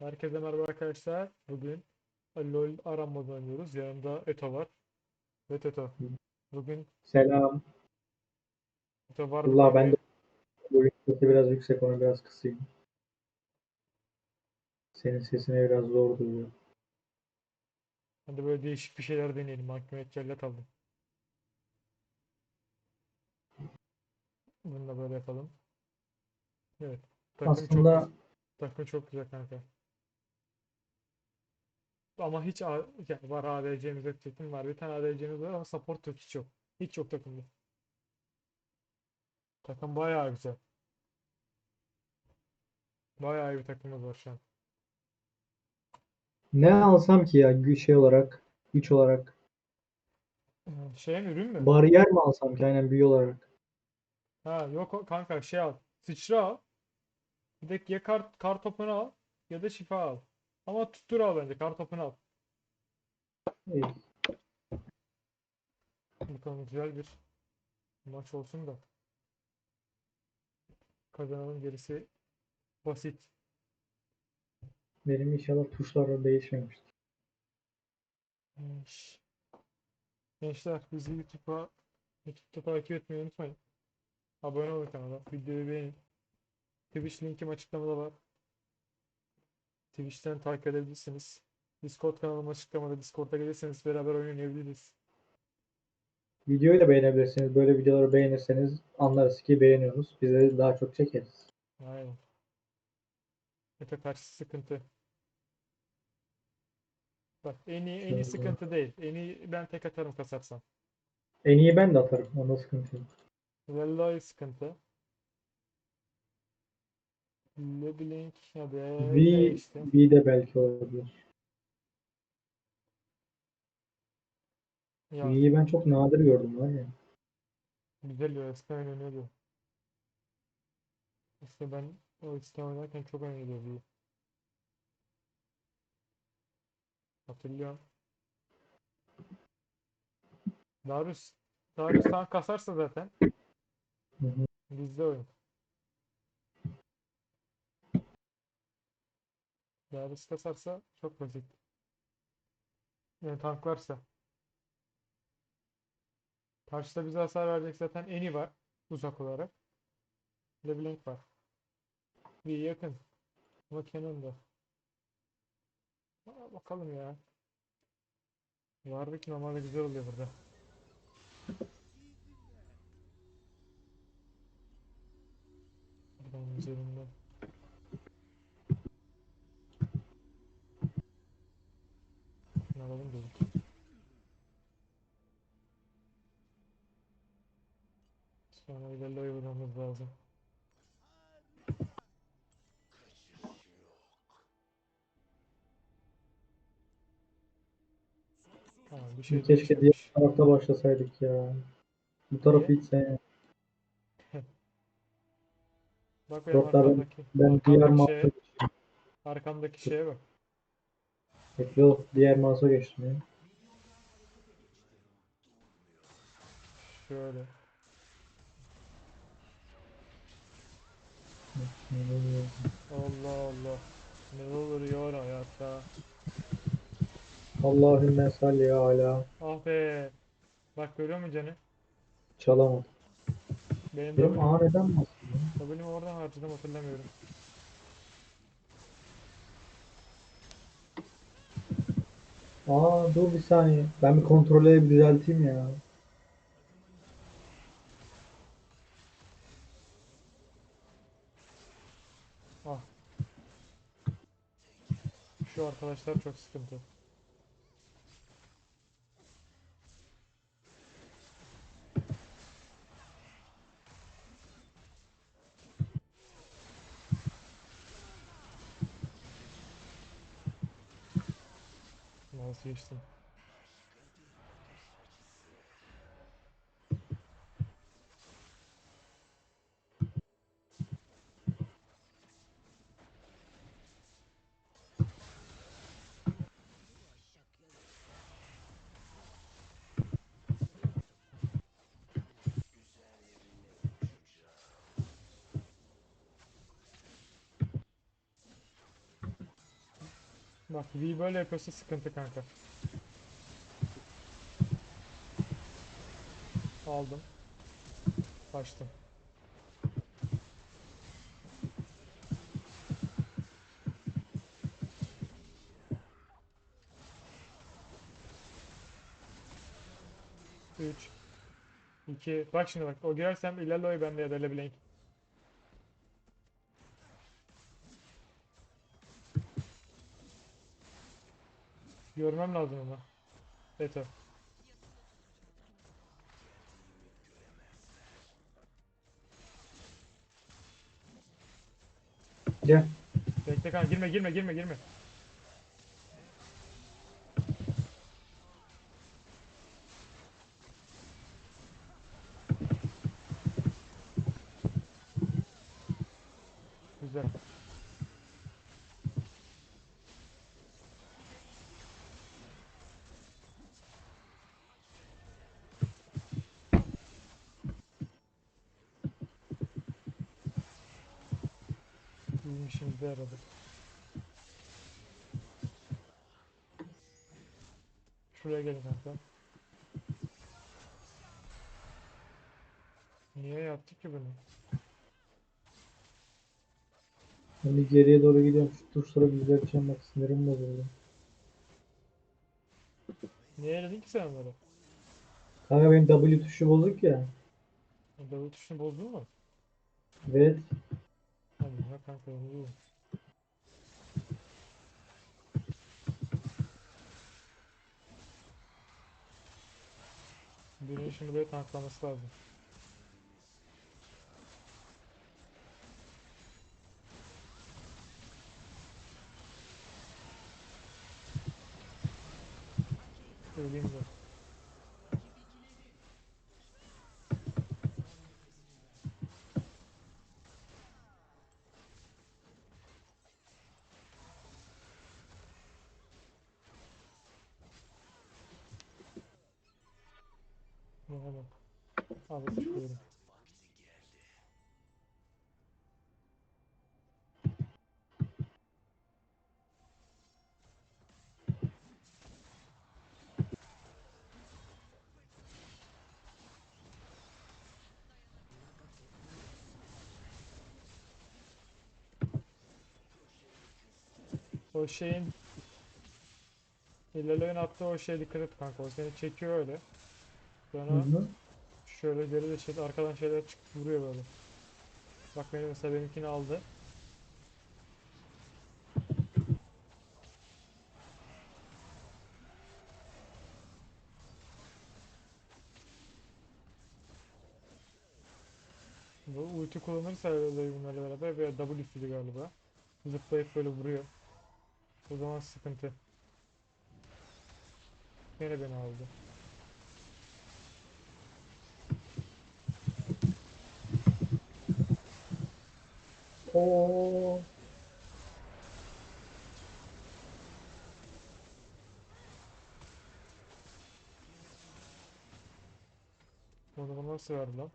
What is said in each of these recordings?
Herkese merhaba arkadaşlar. Bugün LoL aranmadan oynuyoruz. Yanımda Eto var. Evet Eto. Bugün Selam. Eto var Allah ben de bu sesi biraz yüksek onu biraz kısayım. Senin sesine biraz zor duyuyor. Hadi böyle değişik bir şeyler deneyelim. Mahkumet cellat aldım. Bunu da böyle yapalım. Evet. Takım çok Aslında güzel. Takım çok güzel kanka. Ama hiç A- yani var ADC'miz edecektim var. Bir tane ADC'miz var ama support yok hiç yok. Hiç yok takımda. Takım bayağı güzel. Bayağı iyi bir takımımız var şu an. ne alsam ki ya şey olarak, güç olarak. Ee, Şey mi ürün mü? Bariyer mi alsam ki aynen büyü olarak. Ha yok kanka şey al. Sıçra al. Bir de ya kar, kar topunu al ya da şifa al. Ama tuttur al bence kar topunu al. İyi. Bakalım güzel bir maç olsun da. Kazanalım gerisi basit. Benim inşallah tuşlar değişmemiştir. Genç- Gençler bizi YouTube'a YouTube'da takip etmeyi unutmayın. Abone olun kanala. Videoyu beğenin. Twitch linkim açıklamada var. Twitch'ten takip edebilirsiniz. Discord kanalım açıklamada. Discord'a gelirseniz beraber oynayabiliriz. Videoyu da beğenebilirsiniz. Böyle videoları beğenirseniz anlarız ki beğeniyoruz. Biz de daha çok çekeriz. Aynen. Meta karşı sıkıntı. Bak en iyi en iyi sıkıntı değil. En iyi ben tek atarım kasarsam. En iyi ben de atarım. Onda sıkıntı yok. Vallahi sıkıntı. LeBlanc hadi V, ne işte. V de belki olabilir. Ya V'yi ben çok nadir gördüm var ya. güzel ya eskiden oynanıyordu. İşte ben o eskiden oynarken çok oynuyordum V. Hatırlıyorum. Darius Darius tank kasarsa zaten Hı hı. bizde oyun. Darius kasarsa çok basit. Yani tanklarsa. Karşıda bize hasar verecek zaten Eni var uzak olarak. LeBlanc var. Bir yakın. Ama Canon da. Aa, bakalım ya. Warwick normalde güzel oluyor burada. Buradan üzerinden. Şunu alalım dedik. Sonra ilerle oynamamız lazım. Tamam bir şey Keşke diğer tarafta başlasaydık ya. Bu tarafı hiç sevmiyorum. Bak benim Yok ben, arkamdaki, ben diğer arkamdaki şeye, arkamdaki şeye bak. Yok diğer mouse'a geçtim ya. Şöyle. Allah Allah. Ne olur yor hayatta. Allahümme salli ala. Ah be. Bak görüyor musun canı? Çalamadım. Benim Benim W'm A neden basmıyor? W'mi oradan harcadım hatırlamıyorum. Aa dur bir saniye. Ben bir kontrolü bir düzelteyim ya. Ah. Şu arkadaşlar çok sıkıntı. Vazgeçtim. Bak V böyle yapıyorsa sıkıntı kanka. Aldım. Kaçtım. Üç. İki. Bak şimdi bak. O girersem ilerle bende ya da LeBlanc. Görmem lazım ama. Beto. Gel. Bekle kanka girme girme girme girme. Güzel. Bizim işimize yaradı. Şuraya gelin kanka. Niye yaptık ki bunu? Bir geriye doğru gidiyorum. Şu bir düzelteceğim bak sinirim bozuldu. Niye eledin ki sen onları? Kanka benim W tuşu bozuk ya. Double tuşunu bozdun mu? Evet. Değil. Birinin şimdi böyle tanklaması lazım. Öleyim de. Hemen. Abi çıkıyorum. O şeyin İlerleyen attığı o şey dikkat kanka. O seni çekiyor öyle. Sonra hı. şöyle geri de şey, arkadan şeyler çıkıp vuruyor böyle. Bak benim mesela benimkini aldı. Bu ulti kullanırsa öyle bunlarla beraber veya W'süydü galiba. Zıplayıp böyle vuruyor. O zaman sıkıntı. Yine beni aldı. Oo. Bana nasıl verdi lan?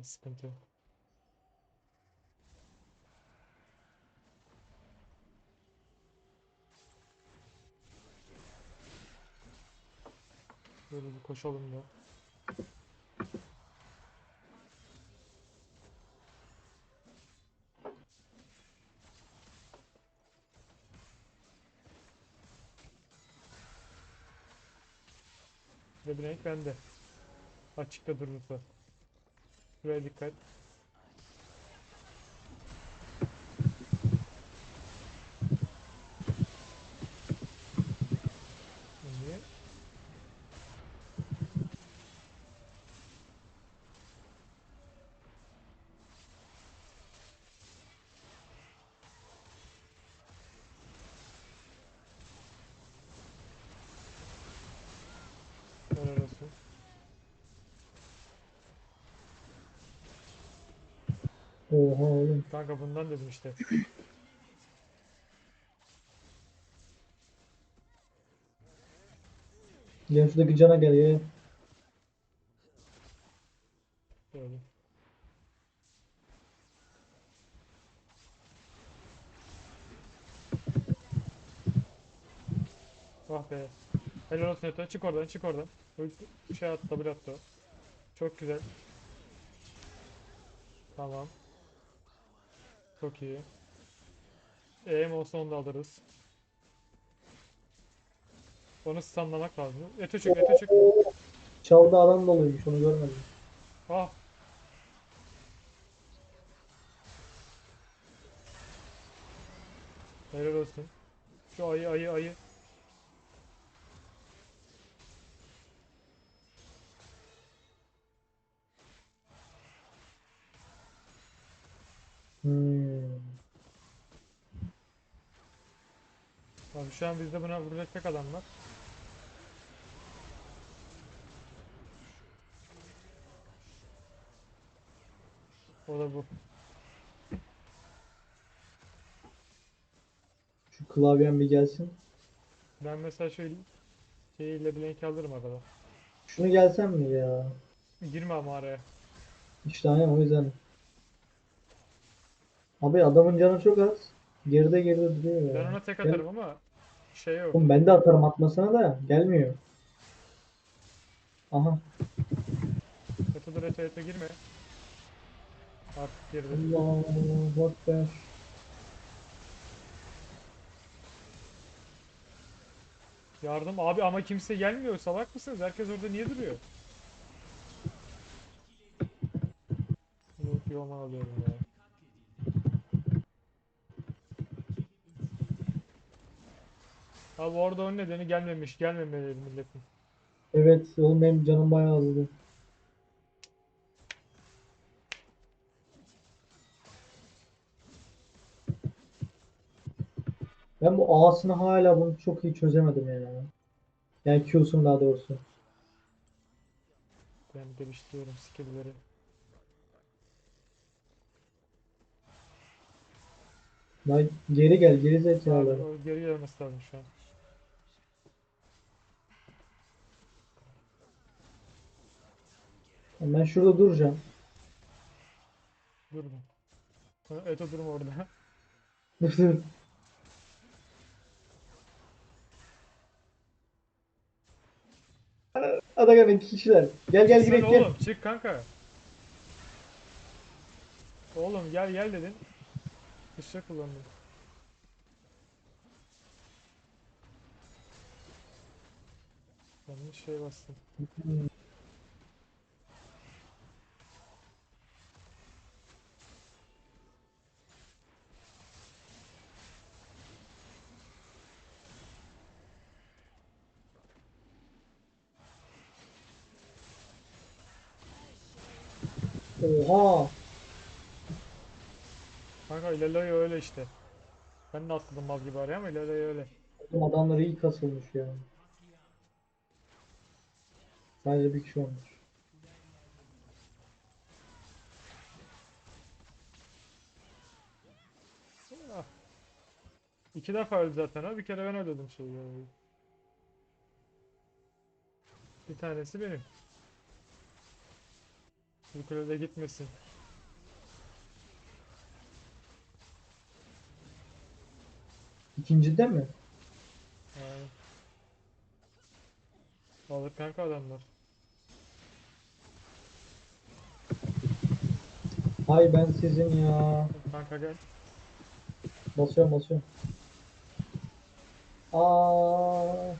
Yine sıkıntı. Böyle bir koşalım da. Ve bir renk bende. Açıkta durursa. Şuraya dikkat. Niye? Helal olsun. Oha oğlum. Kanka bundan dedim işte. Gel şuradaki cana gel ya. Böyle. Ah be. Helal olsun Eto. Çık oradan, çık oradan. Şey attı, double attı. Çok güzel. Tamam. Çok iyi. Eğim olsa onu da alırız. Onu stunlamak lazım. Eto çık, Eto çık. Çaldı adam doluymuş onu görmedim. Ah. Helal olsun. Şu ayı ayı ayı. Abi şu an bizde buna vuracak tek adam var. O da bu. Şu klavyem bir gelsin. Ben mesela şöyle şeyiyle blank alırım arada. Şunu gelsem mi ya? Girme ama araya. Aynen o yüzden. Abi adamın canı çok az. Geride geride duruyor ya. Ben ona tek atarım ama şey yok. Oğlum ben de atarım atmasına da gelmiyor. Aha. Eto dur eto eto girme. Artık girdi. Allah Ekber. Yardım abi ama kimse gelmiyor. Salak mısınız? Herkes orada niye duruyor? Yok yolma alıyorum ya. Abi orada onun nedeni gelmemiş. Gelmemeleri milletin. Evet oğlum benim canım bayağı azdı. Ben bu A'sını hala bunu çok iyi çözemedim ya. Yani Q'sunu daha doğrusu. Ben geliştiriyorum skill'leri. Lan geri gel geri Abi zekalı. o geri gelmesi lazım şu an. Ben şurada duracağım. Dur ben. Ha, Eto durma orada. Dur dur. Atakan iki kişiler. Gel gel Çıksana girek gel. oğlum çık kanka. Oğlum gel gel dedin. Işık kullandım. Yanlış şey bastım. Oha. Kanka ilerliyor öyle işte. Ben de atladım mal gibi araya ama ilerliyor öyle. Oğlum adamlar iyi kasılmış ya. Sadece bir kişi olmuş. Ah. İki defa öldü zaten o. Bir kere ben öldürdüm şeyi. Bir tanesi benim. Bu kulede gitmesin. İkincide mi? Yani. Alır kanka adamlar. Hay ben sizin ya. Kanka gel. Basıyorum basıyorum. Aa,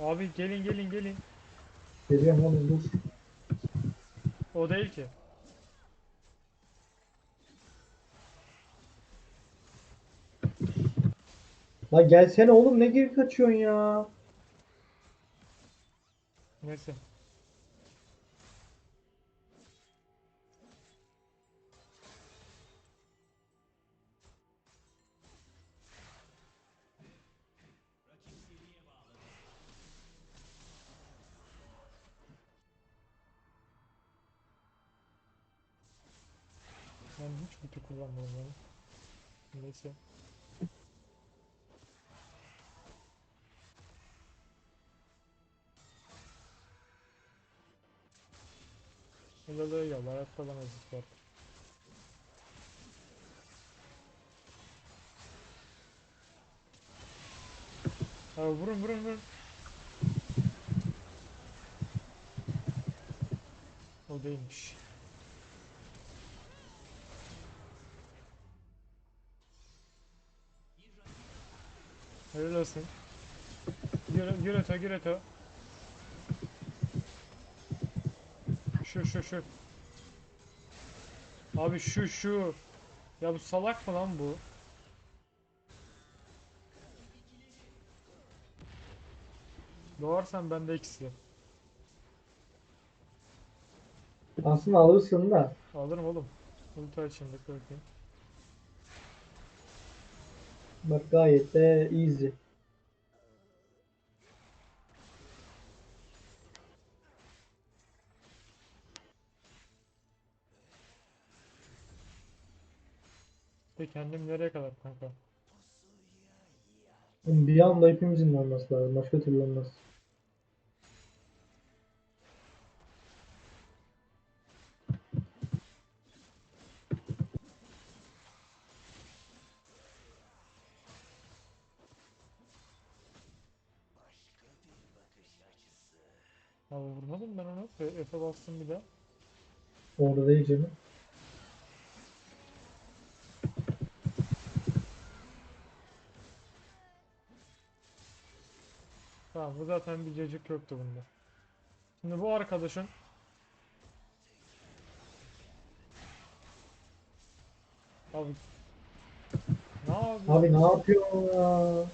Abi gelin gelin gelin. Geliyorum oğlum dur. O değil ki. La gelsene oğlum ne geri kaçıyorsun ya? Neyse. Kullanmadım yani. Neyse. Hayatta bana zıt var. Abi vurun vurun vurun. O değilmiş. Olsun. Gir, gir öte, gir öte. Şu, şu, şu. Abi şu, şu. Ya bu salak mı lan bu? Doğarsan bende ikisi. Aslında alırsın da. Alırım oğlum. Ulti açayım bekle bakayım. Bak gayet de easy. De kendim nereye kadar kanka? Bir anda hepimizin olması lazım. Başka türlü olmaz. Abi vurmadım ben onu. F- F'e bastım bir daha. Orada değil canım. Tamam bu zaten bir cacık yoktu bunda. Şimdi bu arkadaşın Abi Ne yapıyorsun? Abi ne yapıyorsun ya?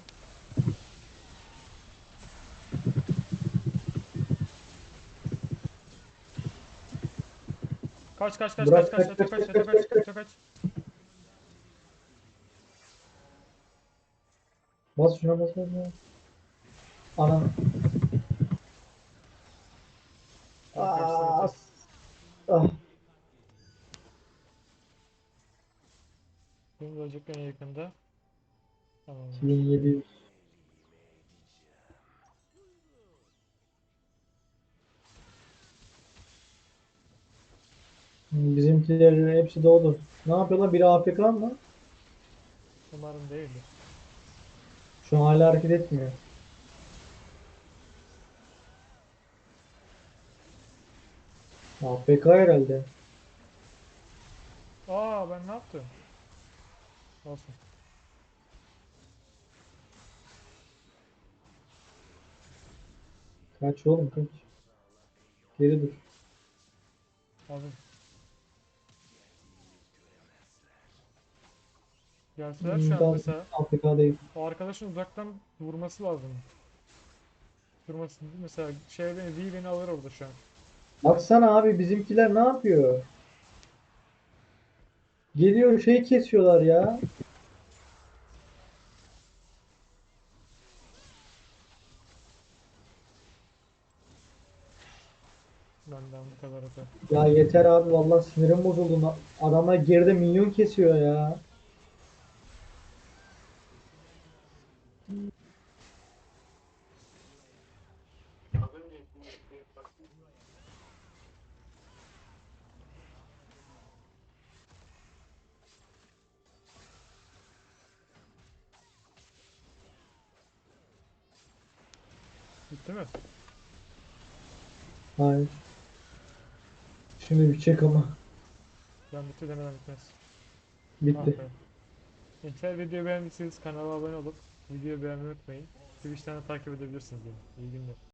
Kaç kaç kaç Bırak, kaç kaç kaç, kaç kaç, kaç kaç, kaç kaç, kaç kaç Bas şuna bas bas bas. Ana. Aa, ah. Benim olacak en yakında. Tamam. 2700. Bizimkilerin hepsi doğdu. Ne yapıyorlar? Biri AFK mı? Umarım değildir. Şu an hala hareket etmiyor. AFK herhalde. Aa ben ne yaptım? Olsun. Kaç oğlum kaç. Geri dur. Abi. Gelseler şu an mesela AFK'dayım. o arkadaşın uzaktan vurması lazım. Vurması mesela şey beni V beni alır orada şu an. Baksana abi bizimkiler ne yapıyor? Geliyor şey kesiyorlar ya. Benden bu kadar öte. Ya yeter abi vallahi sinirim bozuldu. Adamlar geride minyon kesiyor ya. Bitti mi? Hayır. Şimdi bir çek ama. Ben bitti demeden bitmez. Bitti. Ah be. Gençler videoyu beğendiyseniz kanala abone olup videoyu beğenmeyi unutmayın. Twitch'ten de takip edebilirsiniz beni. İyi günler.